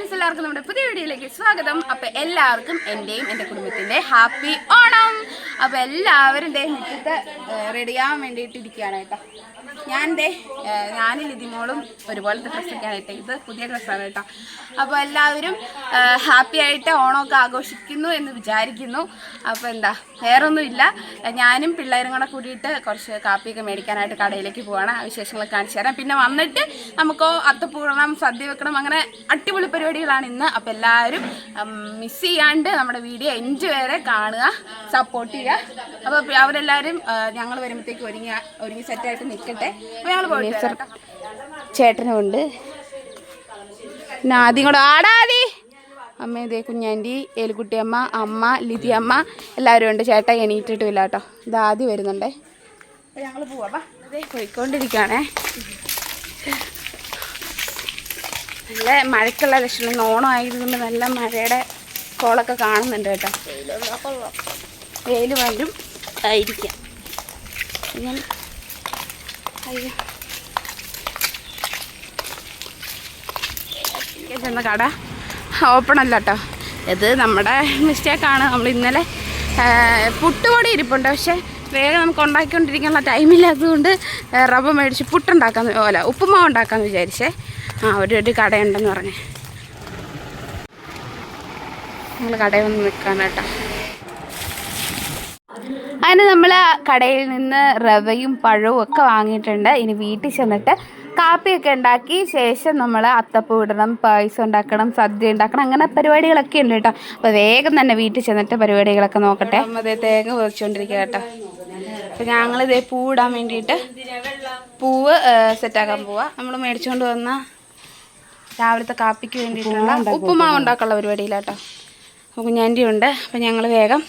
Friends എല്ലാവർക്കും നമ്മുടെ പുതിയ വീഡിയോയിലേക്ക് സ്വാഗതം. അപ്പൊ എല്ലാവർക്കും എന്റെയും എന്റെ കുടുംബത്തിന്റെ ഹാപ്പി ഓണം. അപ്പൊ എല്ലാവരും ദേ മുറ്റത്ത് റെഡിയാവാൻ വേണ്ടിയിട്ട് ഇരിക്കുകയാണ് കേട്ടോ. ഞാൻ ദേ ഞാനും ലിതിമോളും ഒരുപോലത്തെ ഡ്രസ്സൊക്കെയാണ് കേട്ടോ ഇത് പുതിയ ഡ്രസ്സാണ് കേട്ടോ. അപ്പോൾ എല്ലാവരും ഹാപ്പി ആയിട്ട് ഓണമൊക്കെ ആഘോഷിക്കുന്നു എന്ന് വിചാരിക്കുന്നു. അപ്പോൾ എന്താ വേറൊന്നുമില്ല. ഞാനും പിള്ളേരും കൂടെ കൂടിയിട്ട് കുറച്ച് കാപ്പിയൊക്കെ മേടിക്കാനായിട്ട് കടയിലേക്ക് പോവാണ്. വിശേഷങ്ങളൊക്കെ കാണിച്ചു തരാം. പിന്നെ വന്നിട്ട് നമുക്കോ അത്തപ്പൂടണം സദ്യ വെക്കണം. അങ്ങനെ അടിപൊളി പരിപാടികളാണ് ഇന്ന്. അപ്പോൾ എല്ലാവരും മിസ് ചെയ്യാണ്ട് നമ്മുടെ വീഡിയോ എഞ്ച് വരെ കാണുക സപ്പോർട്ട് ചെയ്യുക. അപ്പോൾ അവരെല്ലാവരും ഞങ്ങൾ വരുമ്പോഴത്തേക്ക് ഒരുങ്ങി ഒരുങ്ങി സെറ്റായിട്ട് നിൽക്കട്ടെ. അപ്പോൾ ഞങ്ങൾ പോയിട്ട് ചേട്ടനുമുണ്ട് പിന്നെ ആദ്യം കൂടെ. ആടാതി അമ്മ ഇതേ കുഞ്ഞാന്റി ഏലുകുട്ടിയമ്മ അമ്മ ലിതിയമ്മ എല്ലാവരും ഉണ്ട്. ചേട്ടൻ എണീറ്റിട്ടുമില്ല കേട്ടോ. ഇത് ആദ്യം വരുന്നുണ്ടേ. ഞങ്ങൾ പോവാ. ഇതേ പോയിക്കൊണ്ടിരിക്കുകയാണേ. നല്ല മഴയ്ക്കുള്ള ലക്ഷണം. ഓണം ആയതുകൊണ്ട് നല്ല മഴയുടെ കോളൊക്കെ കാണുന്നുണ്ട് കേട്ടോ. വെയിൽ വരും. ആയിരിക്കാം. ഞാൻ ചെന്ന കട. ഓപ്പൺ അല്ല കേട്ടോ. ഇത് നമ്മുടെ മിസ്റ്റേക്കാണ് നമ്മൾ ഇന്നലെ പുട്ടുപൊടി ഇരിപ്പുണ്ട്. പക്ഷേ വേഗം നമുക്ക് ഉണ്ടാക്കിക്കൊണ്ടിരിക്കാനുള്ള ടൈമില്ലാത്തതുകൊണ്ട് റവ മേടിച്ച് പുട്ടുണ്ടാക്കാന്ന് അല്ല ഉപ്പുമാവ് ഉണ്ടാക്കാമെന്ന് വിചാരിച്ചേ. ആ ഒരു ഒരു കടയുണ്ടെന്ന് പറഞ്ഞേ. ഞങ്ങൾ കടയിൽ വന്ന് നിൽക്കാണ് അതിന് നമ്മൾ കടയിൽ നിന്ന് റവയും പഴവും ഒക്കെ വാങ്ങിയിട്ടുണ്ട്. ഇനി വീട്ടിൽ ചെന്നിട്ട് കാപ്പിയൊക്കെ ഉണ്ടാക്കി ശേഷം നമ്മൾ അത്തപ്പൂ ഇടണം പായസം ഉണ്ടാക്കണം സദ്യ ഉണ്ടാക്കണം അങ്ങനെ പരിപാടികളൊക്കെ ഉണ്ട് കേട്ടോ. അപ്പോൾ വേഗം തന്നെ വീട്ടിൽ ചെന്നിട്ട് പരിപാടികളൊക്കെ നോക്കട്ടെ. അതേ തേങ്ങ കുറച്ചുകൊണ്ടിരിക്കുക കേട്ടോ. അപ്പോൾ ഞങ്ങളിതേ പൂ ഇടാൻ വേണ്ടിയിട്ട് പൂവ് സെറ്റാക്കാൻ പോവാ. നമ്മൾ മേടിച്ചുകൊണ്ട് വന്ന രാവിലത്തെ കാപ്പിക്ക് വേണ്ടിയിട്ടുള്ള ഉപ്പുമാവ് ഉണ്ടാക്കാനുള്ള പരിപാടിയിലാട്ടോ. അപ്പോൾ കുഞ്ഞാന്റെ ഉണ്ട്. അപ്പോൾ ഞങ്ങൾ വേഗം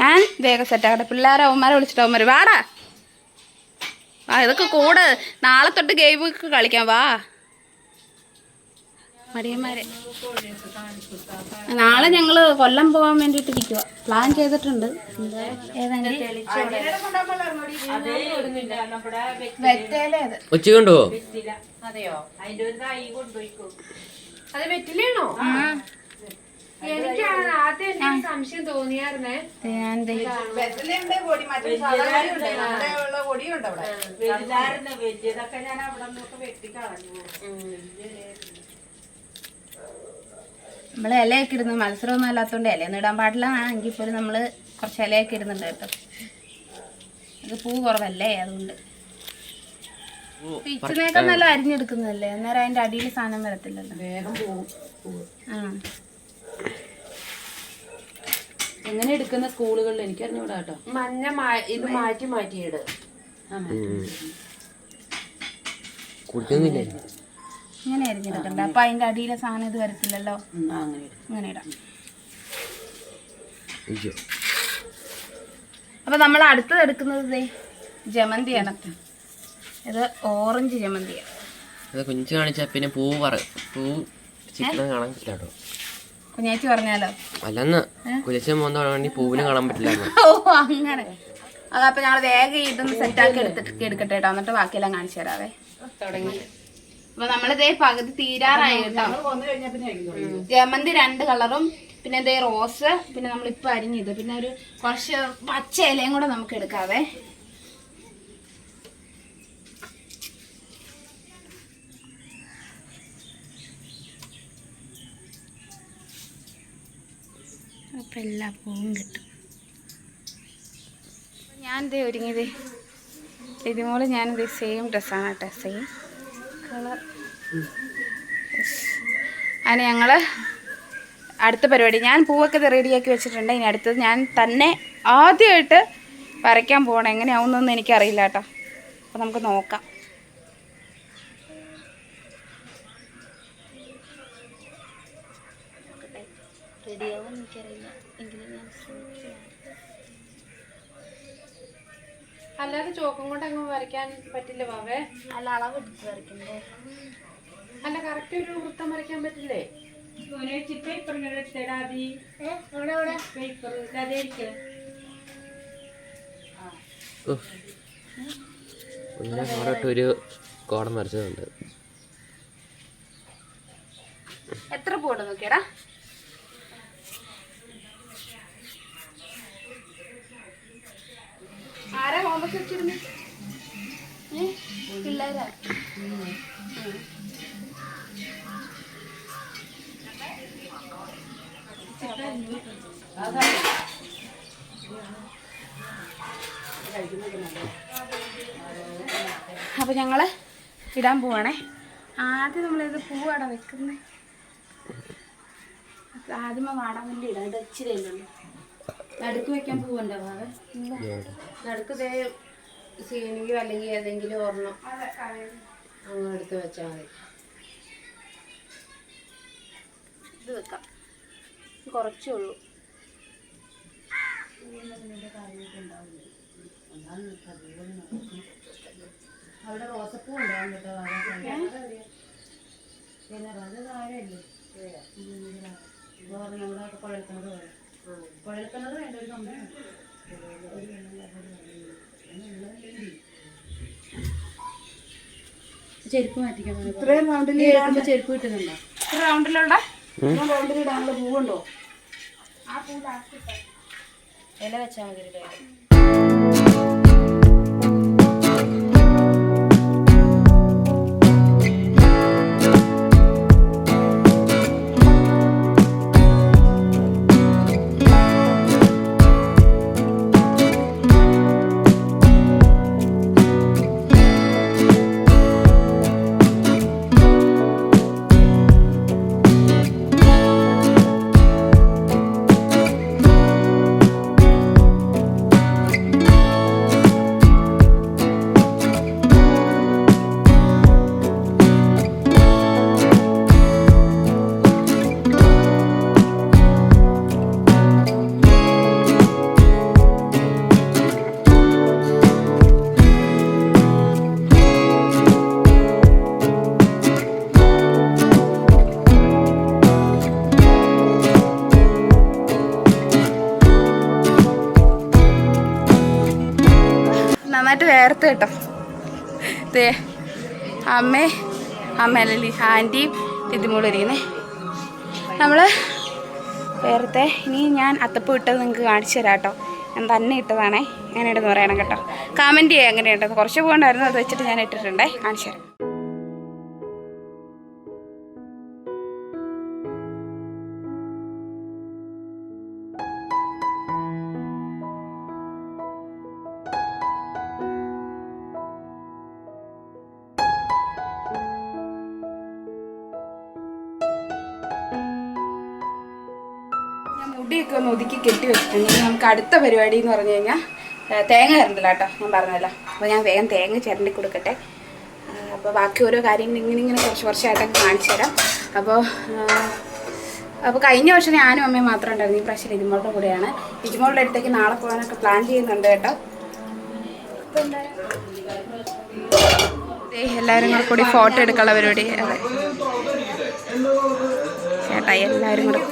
ഞാൻ വേഗം സെറ്റാക്കട്ടെ പിള്ളേരെ അവന്മാരെ വിളിച്ചിട്ട് അവന്മാർ വാടാ. ആ ഇതൊക്കെ കൂടെ. നാളെ തൊട്ട് ഗെയിമൊക്കെ കളിക്കാം വാ. മടിയന്മാരെ. നാളെ ഞങ്ങൾ കൊല്ലം പോകാൻ വേണ്ടിയിട്ട് ഇരിക്കുക പ്ലാൻ ചെയ്തിട്ടുണ്ട്. വെറ്റേലേ അത് ഉച്ച കൊണ്ടുപോ. അത് വെറ്റിലാണോ എനിക്കാണ് ആദ്യം സംശയം തോന്നിയായിരുന്നേ. ഞാൻ ദേ നമ്മൾ ഇലയൊക്കെ ഇടുന്നു മത്സരമൊന്നും അല്ലാത്തതുകൊണ്ട് ഇലയൊന്നും ഇടാൻ പാടില്ല. എങ്കിൽ പോലും നമ്മൾ കുറച്ച് ഇലയൊക്കെ ഇടുന്നുണ്ട് കേട്ടോ. അത് പൂ കുറവല്ലേ അതുകൊണ്ട്. പിച്ചിനേക്കാൾ നല്ല അരിഞ്ഞെടുക്കുന്നതല്ലേ? അന്നേരം അതിന്റെ അടിയിൽ സാധനം വരത്തില്ലല്ലോ. ആ. എങ്ങനെ എടുക്കുന്ന സ്കൂളുകളിൽ എനിക്ക് അറിഞ്ഞൂടാ കേട്ടോ. മഞ്ഞ ഇത് മാറ്റി മാറ്റിയിട്. കുടിക്കുന്നില്ലേ? ഇങ്ങനെ അരിഞ്ഞെടുക്കണ്ട അപ്പൊ അതിന്റെ അടിയിലെ സാധനം ഇത് വരത്തില്ലല്ലോ? അങ്ങനെ ഇട്. അങ്ങനെ ഇടാം. അയ്യോ. അപ്പൊ നമ്മൾ അടുത്തത് എടുക്കുന്നത് ദേ ജമന്തിയാണ്. ഇത് ഓറഞ്ച് ജമന്തിയാണ്. അത് കുഞ്ഞു കാണിച്ചാ പിന്നെ പൂ പറ പൂ ചിക്കൻ കാണാൻ പറ്റില്ല കേട്ടോ. കുഞ്ഞാച്ചി പറഞ്ഞാലോ? അല്ലെന്ന്. കുലച്ചൻ പോകുന്ന വേണ്ടി പൂവിനും കാണാൻ പറ്റില്ല ഓ അങ്ങനെ. അതപ്പൊ ഞങ്ങൾ വേഗം ഇതൊന്ന് സെറ്റാക്കി എടുത്തിട്ട് എടുക്കട്ടെ കേട്ടോ. എന്നിട്ട് ബാക്കിയെല്ലാം കാണിച്ചു തരാവേ. തുടങ്ങി. അപ്പൊ നമ്മളിതേ പകുതി തീരാറായി കേട്ടോ. ജമന്തി രണ്ട് കളറും പിന്നെ ഇതേ റോസ് പിന്നെ നമ്മളിപ്പോ അരിഞ്ഞത്. പിന്നെ ഒരു കുറച്ച് പച്ച ഇലയും കൂടെ നമുക്ക് എടുക്കാവേ. അപ്പൊ എല്ലാ പൂവും കിട്ടും. ഞാൻ ഇതേ ഒരുങ്ങിയത്. ഇതുപോലെ ഞാനിത് സെയിം ഡ്രസ്സാണ് കേട്ടോ സെയിം അതിന് ഞങ്ങൾ അടുത്ത പരിപാടി. ഞാൻ പൂവൊക്കെ റെഡിയാക്കി വെച്ചിട്ടുണ്ട്. ഇനി അടുത്തത് ഞാൻ തന്നെ ആദ്യമായിട്ട് വരയ്ക്കാൻ പോകണം എങ്ങനെയാവുന്നൊന്നും എനിക്കറിയില്ല കേട്ടോ. അപ്പോൾ നമുക്ക് നോക്കാം. റെഡിയാവും എനിക്കറിയില്ല. അല്ലാതെ ചോക്കും കൊണ്ട് അങ്ങ് വരയ്ക്കാൻ പറ്റില്ല വാവേ അല്ല അളവ് എടുത്ത് വരയ്ക്കണ്ടേ? അല്ല കറക്റ്റ് ഒരു വൃത്തം വരയ്ക്കാൻ പറ്റില്ലേ? കുഞ്ഞിനെ ഒരു കോടം വരച്ചതുണ്ട്. എത്ര പൂവുണ്ട് നോക്കിയടാ? അപ്പൊ ഞങ്ങൾ ഇടാൻ പോവാണേ. ആദ്യം നമ്മളിത് പൂവാടാ വെക്കുന്നത് ആദ്യമേ വാടാൻ വേണ്ടി ഇടാം. ഇത് ഇച്ചിരി അല്ലേ നടുക്ക് വെക്കാൻ പോവണ്ട ഭാഗം നടുക്ക് ദേ സീനിയോ അല്ലെങ്കിൽ ഏതെങ്കിലും ഓർണം അങ്ങ് എടുത്ത് വെച്ചാൽ മതി. ഇത് വെക്കാം. കുറച്ചേ ഉള്ളൂ. അവിടെ റോസപ്പൂ ഉണ്ടാവും കേട്ടോ പിന്നെ അത് താഴെയല്ലേ നമ്മുടെ കുഴൽക്കിണർ പോലെ. കുഴൽക്കിണർ വേണ്ട ഒരു കമ്പനി ചെരുപ്പ് മാറ്റിക്കാൻ ഇത്രയും റൗണ്ടിൽ ചെരുപ്പ് കിട്ടുന്നുണ്ടോ? ഇത്ര റൗണ്ടിൽ ഇടാനുള്ള പൂവുണ്ടോ? ആ പൂ ഇല വെച്ചാൽ മതി അമ്മ ഹാൻഡിയും ഇതിമോളും നമ്മൾ വേറത്തെ ഇനി ഞാൻ അത്തപ്പ് ഇട്ടത് നിങ്ങൾക്ക് കാണിച്ചു തരാം കേട്ടോ ഞാൻ തന്നെ ഇട്ടതാണേ. ഞാൻ പറയണം കേട്ടോ. കമന്റ് ചെയ്യാം ഇട്ടത് കുറച്ച് പോകണ്ടായിരുന്നു അത് വെച്ചിട്ട് ഞാൻ ഇട്ടിട്ടുണ്ടേ. കാണിച്ചു തരാം. കെട്ടി വെച്ചിട്ടുണ്ട് ഇനി നമുക്ക് അടുത്ത പരിപാടി എന്ന് പറഞ്ഞു കഴിഞ്ഞാൽ തേങ്ങ ചേരണ്ടല്ലോ കേട്ടോ ഞാൻ പറഞ്ഞല്ലോ. അപ്പോൾ ഞാൻ വേഗം തേങ്ങ ചേരണ്ടി കൊടുക്കട്ടെ. അപ്പോൾ ബാക്കി ഓരോ കാര്യങ്ങൾ ഇങ്ങനെ ഇങ്ങനെ കുറച്ച് കുറച്ചായിട്ടൊക്കെ കാണിച്ചു തരാം. അപ്പോൾ അപ്പോൾ കഴിഞ്ഞ വർഷം ഞാനും അമ്മയും മാത്രം ഉണ്ടായിരുന്നു. ഈ പ്രാവശ്യം ഇരുമോളുടെ കൂടെയാണ്. ഇരുമോളുടെ അടുത്തേക്ക് നാളെ പോകാനൊക്കെ പ്ലാൻ ചെയ്യുന്നുണ്ട് കേട്ടോ. എല്ലാവരും കൂടെ കൂടി ഫോട്ടോ എടുക്കാനുള്ള പരിപാടി. അതെ. ചേട്ടായി എല്ലാവരും കൂടെ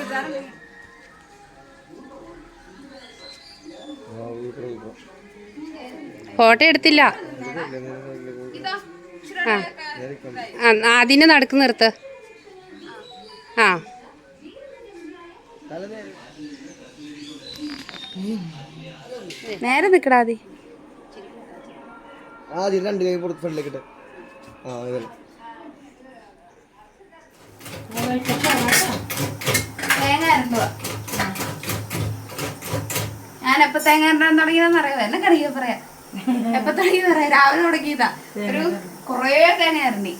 ഫോട്ടോ എടുത്തില്ല. ആ. അതിന് നടക്ക് നിർത്ത്. ആ. നേരെ നിക്കടാതി ആദ്യം. രണ്ട് കൈ പുറത്ത് ഫ്രണ്ടിലേക്ക് ആ ഇതല്ലേ. തേങ്ങ ഞാൻ എപ്പോ തേങ്ങ തുടങ്ങിയതെന്ന് അറിയാം എന്നെ കറിയ പറയാം. എപ്പോ തുടങ്ങി പറയാം? രാവിലെ തുടങ്ങിയതാ ഒരു കൊറേ തേങ്ങ അരണ്ടി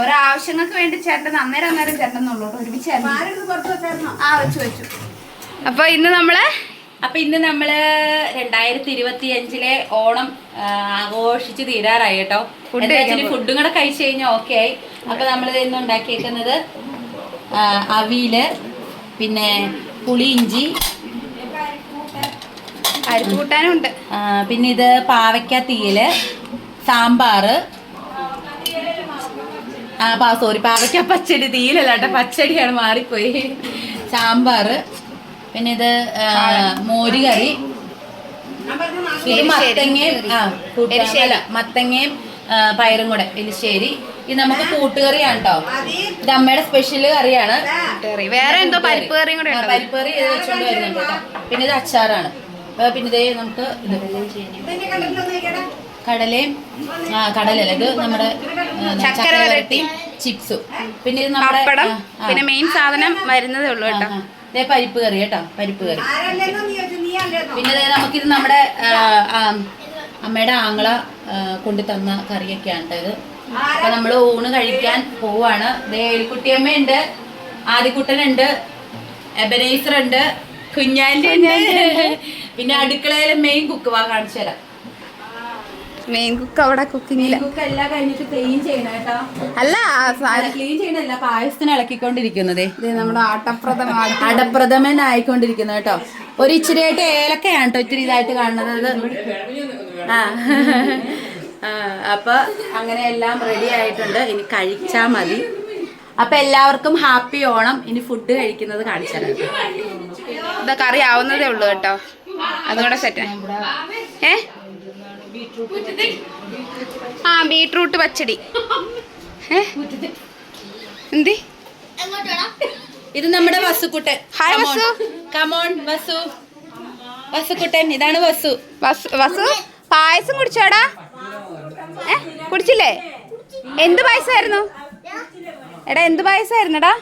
ഓരോ ആവശ്യങ്ങൾക്ക് വേണ്ടി ചേട്ടൻ അന്നേരം അന്നേരം ചേട്ടനുള്ളൂ ഒരുമിച്ച്. ആ വെച്ചു വെച്ചു. അപ്പൊ ഇന്ന് നമ്മൾ അപ്പൊ ഇന്ന് നമ്മൾ രണ്ടായിരത്തി ഇരുപത്തി അഞ്ചിലെ ഓണം ആഘോഷിച്ച് തീരാറായി കേട്ടോ. ഫുഡ് കൂടെ കഴിച്ചു കഴിഞ്ഞാൽ ഓക്കെ ആയി. അപ്പൊ നമ്മളിത് ഇന്ന് ഉണ്ടാക്കിയേക്കുന്നത് അവിയിൽ പിന്നെ പുളിയിഞ്ചി അരിപ്പ് കൂട്ടാനും ഉണ്ട് ആ, പിന്നെ ഇത് പാവയ്ക്ക തീയൽ സാമ്പാറ്. ആ പാ സോറി പാവയ്ക്ക പച്ചടി തീയിലല്ല കേട്ടോ പച്ചടിയാണ് മാറിപ്പോയി. സാമ്പാറ് പിന്നെ ഇത് മോരുകറി. ഇത് മത്തങ്ങയും ആ മത്തങ്ങയും പയറും കൂടെ എലിശ്ശേരി. ഇത് നമുക്ക് കൂട്ടുകറിയാണ് കേട്ടോ ഇത് അമ്മയുടെ സ്പെഷ്യൽ കറിയാണ്. കറി വേറെ എന്തോ പരിപ്പ് കറിയും കൂടെ ആ, ഉണ്ടോ പരിപ്പ് കറി ഇത് വെച്ചോണ്ട് വരുന്നുണ്ട് കേട്ടോ പിന്നെ ഇത് അച്ചാറാണ്. പിന്നെ ഇതേ നമുക്ക് ഇത് കടലയും ആ കടലല്ല ഇത് നമ്മുടെ ചക്കര ചിപ്സും. പിന്നെ ഇത് നമ്മുടെ. പിന്നെ മെയിൻ സാധനം വരുന്നതേ ഉള്ളൂ കേട്ടോ. ദേ പരിപ്പ് കറി കേട്ടോ പരിപ്പ് കറി. പിന്നെ ദേ നമുക്കിത് നമ്മുടെ അമ്മയുടെ ആങ്ങള കൊണ്ടു തന്ന കറിയൊക്കെയാണ് ഇത്. അപ്പൊ നമ്മൾ ഊണ് കഴിക്കാൻ പോവാണ്. ദേ എലിക്കുട്ടിയമ്മയുണ്ട് ആദിക്കുട്ടനുണ്ട് എബനൈസർ ഉണ്ട് കുഞ്ഞാന്റെ പിന്നെ അടുക്കളയിലെ മെയിൻ കുക്ക് വാ കാണിച്ചു തരാം. മെയിൻ കുക്ക് അവിടെ കുക്കിങ്ങില്ല അല്ല ക്ലീൻ ചെയ്യണല്ല പായസത്തിന് ഇളക്കിക്കൊണ്ടിരിക്കുന്നതേ. നമ്മുടെ ആട്ടപ്രദം അടപ്രഥമൻ ആയിക്കൊണ്ടിരിക്കുന്നു കേട്ടോ. ഒരു ഇച്ചിരി ആയിട്ട് ഏലക്കയാണ് കേട്ടോ ഇത്തിരി ഇതായിട്ട് കാണുന്നത്. ആ, അപ്പൊ അങ്ങനെ എല്ലാം റെഡി ആയിട്ടുണ്ട്. ഇനി കഴിച്ചാ മതി. അപ്പൊ എല്ലാവർക്കും ഹാപ്പി ഓണം. ഇനി ഫുഡ് കഴിക്കുന്നത് കാണിച്ചു തരാം ഇത് കറി ആവുന്നതേ ഉള്ളൂ കേട്ടോ. അതുകൂടെ സെറ്റ് ഏ? ആ ബീട്രൂട്ട് പച്ചടി. ഏ? എന്തി? ഇത് നമ്മുടെ Vasukuttan. Hi Vasu. Come on Vasu. Vasukuttan. ഇതാണ് വസു. വസു വസു പായസം കുടിച്ചോടാ. ഏ? കുടിച്ചില്ലേ? എന്ത് പായസമായിരുന്നു? എടാ എന്ത് പായസായിരുന്നടാ?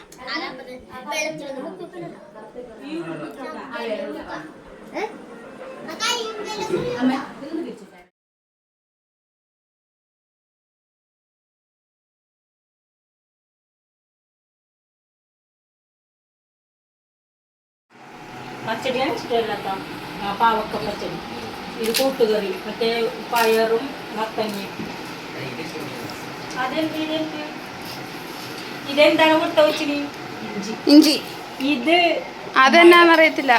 പച്ചടിയാണ് ഇഷ്ടമില്ലാത്ത പാവക്ക പച്ചടി. ഇത് കൂട്ടുകറി മറ്റേ പയറും മത്തങ്ങയും അതെന്ത് ഇതെന്ത്? ഇതെന്താണ് കൊടുത്ത വെച്ചിന്? ഇഞ്ചി. ഇഞ്ചി. ഇത് അതെന്നാന്ന് അറിയത്തില്ല.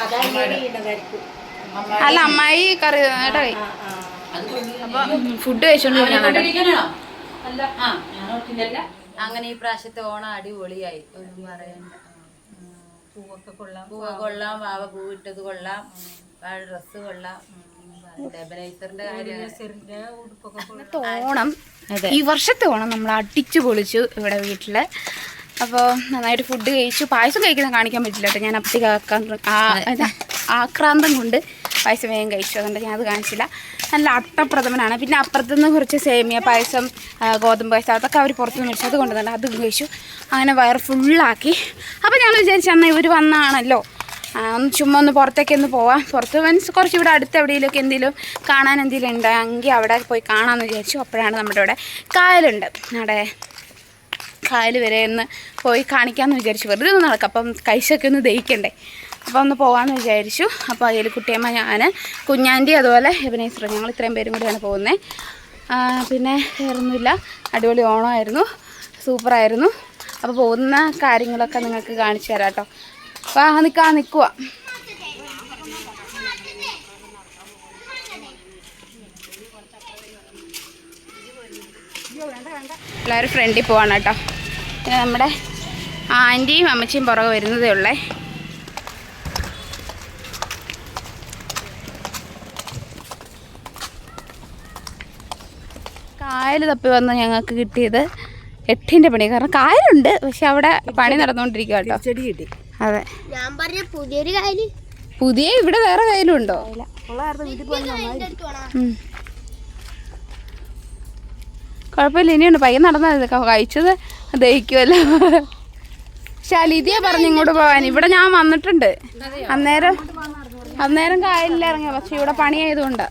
അല്ല അമ്മായി കറി ആ അപ്പൊ ഫുഡ് കഴിച്ചോണ്ട് ഞാൻ കേട്ടോ. ആ, ഞാൻ ഓർത്തില്ലല്ല. അങ്ങനെ ഈ പ്രാവശ്യത്തെ ഓണം അടിപൊളിയായി. ഒന്നും പറയണ്ട പൂവൊക്കെ കൊള്ളാം. പൂവ് കൊള്ളാം വാവ പൂവിട്ടത് കൊള്ളാം. ഡ്രസ്സ് കൊള്ളാം. ഓണം ഈ വർഷത്തെ ഓണം നമ്മൾ അടിച്ചു പൊളിച്ചു ഇവിടെ വീട്ടിൽ. അപ്പോൾ നന്നായിട്ട് ഫുഡ് കഴിച്ചു. പായസം കഴിക്കുന്നത് കാണിക്കാൻ പറ്റില്ല കേട്ടോ. ഞാൻ അപ്പത്തേക്ക് ആക്കാൻ- ആ- ഇതാ, ആക്രാന്തം കൊണ്ട് പായസം വേഗം കഴിച്ചു. അതുകൊണ്ട് ഞാൻ അത് കാണിച്ചില്ല. നല്ല അട്ടപ്രഥമനാണ്. പിന്നെ അപ്പുറത്തുനിന്ന് കുറച്ച് സേമിയ പായസം ഗോതമ്പ് പായസം അതൊക്കെ അവർ പുറത്തുനിന്ന് മേടിച്ചു. അത് കൊണ്ടുവന്നിട്ട് അത് കഴിച്ചു. അങ്ങനെ വയർ ഫുള്ളാക്കി അപ്പോൾ ഞങ്ങൾ വിചാരിച്ചു എന്നാൽ ഇവർ വന്നാണല്ലോ. ഒന്ന് ചുമ്മാ ഒന്ന് പുറത്തേക്ക് ഒന്ന് പോവാം. പുറത്ത് മീൻസ് കുറച്ച് ഇവിടെ അടുത്ത് എവിടെയെങ്കിലുമൊക്കെ എന്തെങ്കിലും കാണാൻ എന്തെങ്കിലും ഉണ്ടെങ്കിൽ അവിടെ പോയി കാണാമെന്ന് വിചാരിച്ചു. അപ്പോഴാണ് നമ്മുടെ ഇവിടെ കായലുണ്ട്. അവിടെ കായൽ വരെ ഒന്ന് പോയി കാണിക്കാമെന്ന് വിചാരിച്ചു. വെറുതെ ഒന്ന് നടക്കാം. അപ്പം കൈശൊക്കെ ഒന്ന് ദഹിക്കണ്ടേ. അപ്പോൾ ഒന്ന് പോകാമെന്ന് വിചാരിച്ചു. അപ്പോൾ അതിൽ കുട്ടിയമ്മ ഞാൻ കുഞ്ഞാന്റെ അതുപോലെ എബനേശ്വർ ഞങ്ങൾ ഇത്രയും പേരും കൂടിയാണ് പോകുന്നത് പിന്നെ വേറൊന്നുമില്ല. അടിപൊളി ഓണമായിരുന്നു. സൂപ്പറായിരുന്നു. അപ്പോൾ പോകുന്ന കാര്യങ്ങളൊക്കെ നിങ്ങൾക്ക് കാണിച്ചു തരാം കേട്ടോ. അപ്പോൾ നിക്കുക എല്ലാവരും ഫ്രണ്ടിൽ പോവാണ് കേട്ടോ. പിന്നെ നമ്മുടെ ആന്റിയും അമ്മച്ചിയും പുറകെ വരുന്നതേ ഉള്ളേ. കായൽ തപ്പി വന്ന് ഞങ്ങൾക്ക് കിട്ടിയത് എട്ടിന്റെ പണി. കാരണം കായലുണ്ട് പക്ഷെ അവിടെ പണി നടന്നുകൊണ്ടിരിക്കുക കേട്ടോ. ചെടി കിട്ടി. അതെ. ഞാൻ പറഞ്ഞ പുതിയൊരു കായൽ പുതിയ ഇവിടെ വേറെ കയ്യിലും ഉണ്ടോ ഉം. കുഴപ്പമില്ല ഇനിയുണ്ട്. പയ്യൻ നടന്നത് കഴിച്ചത് ദഹിക്കുമല്ലോ പക്ഷെ അലിതിയ പറഞ്ഞു ഇങ്ങോട്ട് പോവാൻ ഇവിടെ ഞാൻ വന്നിട്ടുണ്ട്. അന്നേരം അന്നേരം കായലിൽ ഇറങ്ങിയ. പക്ഷെ ഇവിടെ പണിയായതുകൊണ്ട്.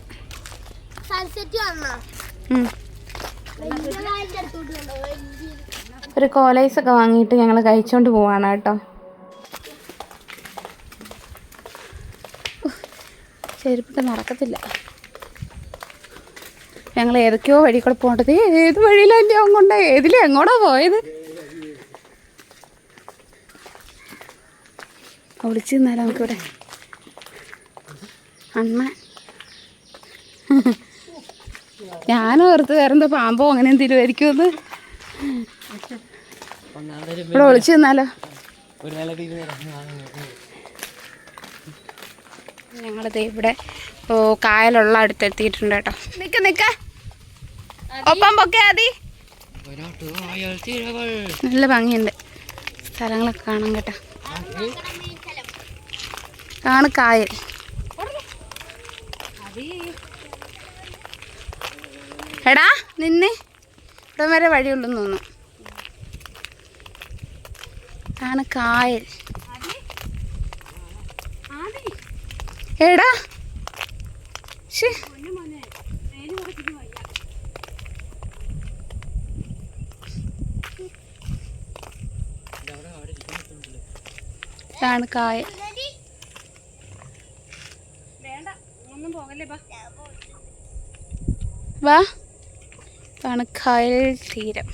സൺസെറ്റ് വന്നാ? വലിയ കായലിന്റെ അടുത്തോട്ട് കൊണ്ടോ വലിയ ഒരു കോലൈസ് ഒക്കെ വാങ്ങിയിട്ട് ഞങ്ങൾ കഴിച്ചോണ്ട് പോവാണ് കേട്ടോ. ചെരുപ്പിട്ട് നടക്കത്തില്ല. ഞങ്ങൾ ഏതൊക്കെയോ വഴി കൂടെ പോകേണ്ടത് ഏത് വഴിയിലാണ് എന്റെ കൊണ്ട ഏതിലും എങ്ങോട്ടാ പോയത്? ഒളിച്ചു നിന്നാലോ നമുക്കിവിടെ അണ്ണ ഞാൻ ഓർത്ത് വേറെന്തോ പാമ്പോ അങ്ങനെ എന്തെങ്കിലും ആയിരിക്കുമെന്ന്. ഇവിടെ ഒളിച്ചു നിന്നാലോ? ഞങ്ങളിത് ഇവിടെ ഓ കായലുള്ള അടുത്ത് എത്തിയിട്ടുണ്ട് കേട്ടോ. നിക്ക് നിക്ക. ഒപ്പം പൊക്കെ തിരകൾ നല്ല ഭംഗിയുണ്ട്. സ്ഥലങ്ങളൊക്കെ കാണാൻ കേട്ടോ. ആണ് കായൽ. എടാ നിന്ന്. ഇവിടെ വരെ വഴിയുള്ളൂ തോന്നുന്നു. ആണ് കായൽ. എടാ. ഇതാണ് കായൽ. വാ. ഇതാണ് കായൽ തീരം.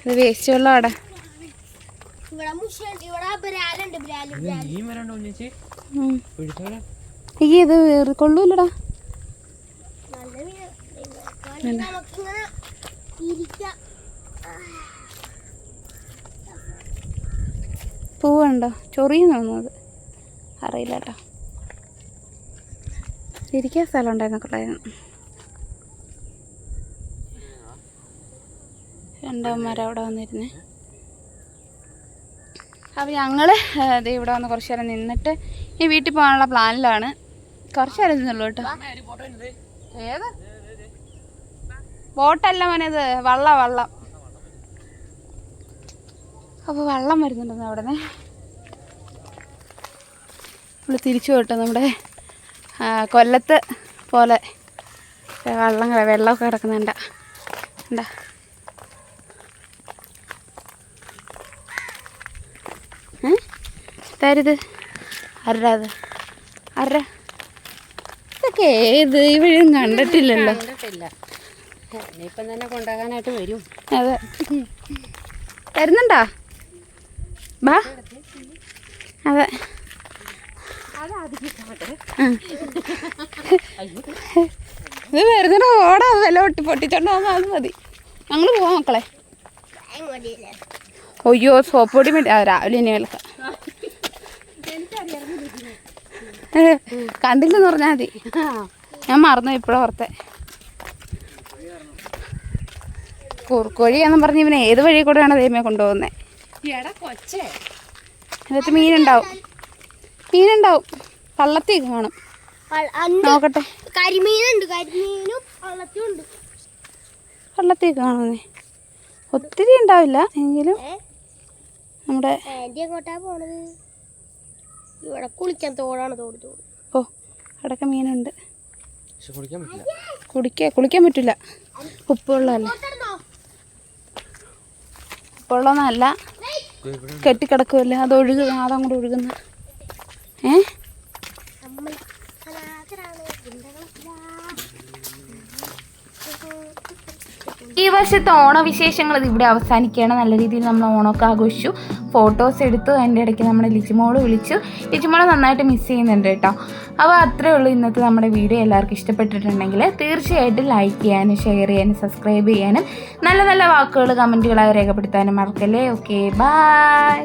ഇത് വേസ്റ്റ് വെള്ളം അവിടെ എനിക്ക് ഇത് കൊള്ളൂലടാ പൂവുണ്ടോ ചൊറിയെന്ന് തോന്നുന്നത് അറിയില്ല കേട്ടോ ഇരിക്കാൻ സ്ഥലം ഉണ്ടായിരുന്നു കൊള്ളായിരുന്നു രണ്ടമ്മമാർ അവിടെ വന്നിരുന്നേ. അപ്പോൾ ഞങ്ങൾ ഇവിടെ വന്ന് കുറച്ച് നേരം നിന്നിട്ട് ഈ വീട്ടിൽ പോകാനുള്ള പ്ലാനിലാണ്. കുറച്ച് നേരം നിന്നുള്ളൂ കേട്ടോ. ഏത്? ബോട്ടല്ല മനത് വള്ളം വള്ളം. അപ്പോൾ വള്ളം വരുന്നുണ്ടെന്ന് അവിടെ നിന്ന് നമ്മൾ തിരിച്ചു പോട്ടോ നമ്മുടെ കൊല്ലത്ത് പോലെ വെള്ളം വെള്ളമൊക്കെ കിടക്കുന്നുണ്ടാ. എന്താ തരുത് ആരുടെ അത്. ആരുടെ ഇതൊക്കെ ഏത് ഇവഴും കണ്ടിട്ടില്ലല്ലോ. ഇപ്പം തന്നെ കൊണ്ടാകാനായിട്ട് വരും. അതെ. തരുന്നുണ്ടോ? ബാ. അതെ. ഇത് വരുന്നുണ്ടോ? ഓടാ വില പൊട്ടി പൊട്ടിച്ചോണ്ട് വന്നാൽ അത് മതി. ഞങ്ങൾ പോവാം മക്കളെ. അയ്യോ സോപ്പ് പൊടി മേടി ആ, രാവിലെ ഇനി കേൾക്കാം കണ്ടില്ലെന്ന് പറഞ്ഞാൽ മതി. ഞാൻ മറന്നു ഇപ്പോഴും ഓർത്തെ കുറുക്കോഴിയാന്നും പറഞ്ഞ് ഇവനെ ഏത് വഴി കൂടെയാണ് ദൈവമേ കൊണ്ടുപോകുന്നത് അതിനകത്ത് മീനുണ്ടാവും. മീനുണ്ടാവും. പള്ളത്തി കാണും അണ്ട് നോക്കട്ടെ. പള്ളത്തി കാണുന്നേ ഒത്തിരി ഉണ്ടാവില്ല. എങ്കിലും നമ്മുടെ ഇവിടെ കുളിക്കാൻ തോടാണ് തോട് തോട്. ഓ അടക്ക മീനുണ്ട്. കുടിക്കാൻ കുളിക്കാൻ പറ്റില്ല. ഉപ്പുവെള്ളമല്ല? ഉപ്പുവെള്ളമൊന്നല്ല കെട്ടിക്കിടക്കുമല്ലേ അത് ഒഴുകുക അതങ്ങോട്ട് ഒഴുകുന്ന. ഏ? ഈ വർഷത്തെ ഓണവിശേഷങ്ങൾ ഇത് ഇവിടെ അവസാനിക്കുകയാണ്. നല്ല രീതിയിൽ നമ്മൾ ഓണമൊക്കെ ആഘോഷിച്ചു. ഫോട്ടോസ് എടുത്തു. അതിന്റെ ഇടയ്ക്ക് നമ്മുടെ ലിജിമോൾ വിളിച്ചു. ലിജിമോളെ നന്നായിട്ട് മിസ് ചെയ്യുന്നുണ്ട് കേട്ടോ. അപ്പോൾ അത്രേ ഉള്ളൂ ഇന്നത്തെ നമ്മുടെ വീഡിയോ. എല്ലാവർക്കും ഇഷ്ടപ്പെട്ടിട്ടുണ്ടെങ്കിൽ തീർച്ചയായിട്ടും ലൈക്ക് ചെയ്യാനും ഷെയർ ചെയ്യാനും സബ്സ്ക്രൈബ് ചെയ്യാനും നല്ല നല്ല വാക്കുകൾ കമന്റുകളായി രേഖപ്പെടുത്താനും മറക്കല്ലേ? Okay bye